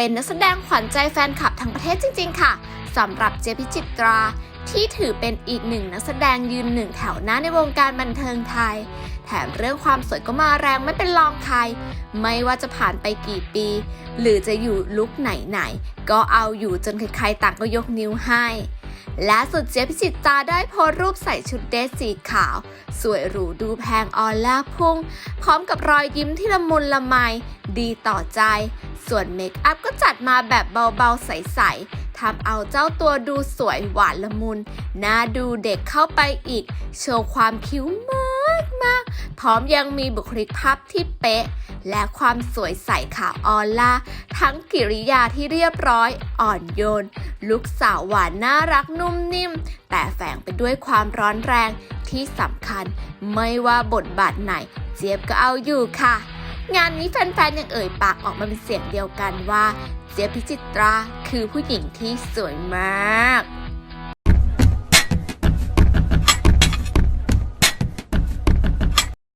เป็นนักแสดงขวัญใจแฟนคลับทั้งประเทศจริง ๆ ค่ะสำหรับเจพิจิตราที่ถือเป็นอีกหนึ่งนักแสดงยืนหนึ่งแถวหน้าในวงการบันเทิงไทย แถมเรื่องความสวยก็มาแรงไม่เป็นรองใคร ไม่ว่าจะผ่านไปกี่ปี หรือจะอยู่ลุคไหนๆ ก็เอาอยู่จนใครๆต่างก็ยกนิ้วให้และสุดเจ๊พิจิตราได้โพสรูปใส่ชุดเดรสสีขาว สวยหรูดูแพงออล่าพุ่ง พร้อมกับรอยยิ้มที่ละมุนละไม ดีต่อใจ ส่วนเมคอัพก็จัดมาแบบเบาๆใสๆทำเอาเจ้าตัวดูสวยหวานละมุนน่าดูเด็กเข้าไปอีก โชว์ความคิ้วมากมากพร้อมยังมีบุคลิกภาพที่เป๊ะ และความสวยใสขาวออล่า ทั้งกิริยาที่เรียบร้อยอ่อนโยนลูกสาวหวานน่ารักนุ่มนิ่ม แต่แฝงไปด้วยความร้อนแรงที่สำคัญ ไม่ว่าบทบาทไหน เจี๊ยบก็เอาอยู่ค่ะ งานนี้แฟนๆยังเอ่ยปากออกมาเป็นเสียงเดียวกันว่า เจี๊ยบพิจิตราคือผู้หญิงที่สวยมาก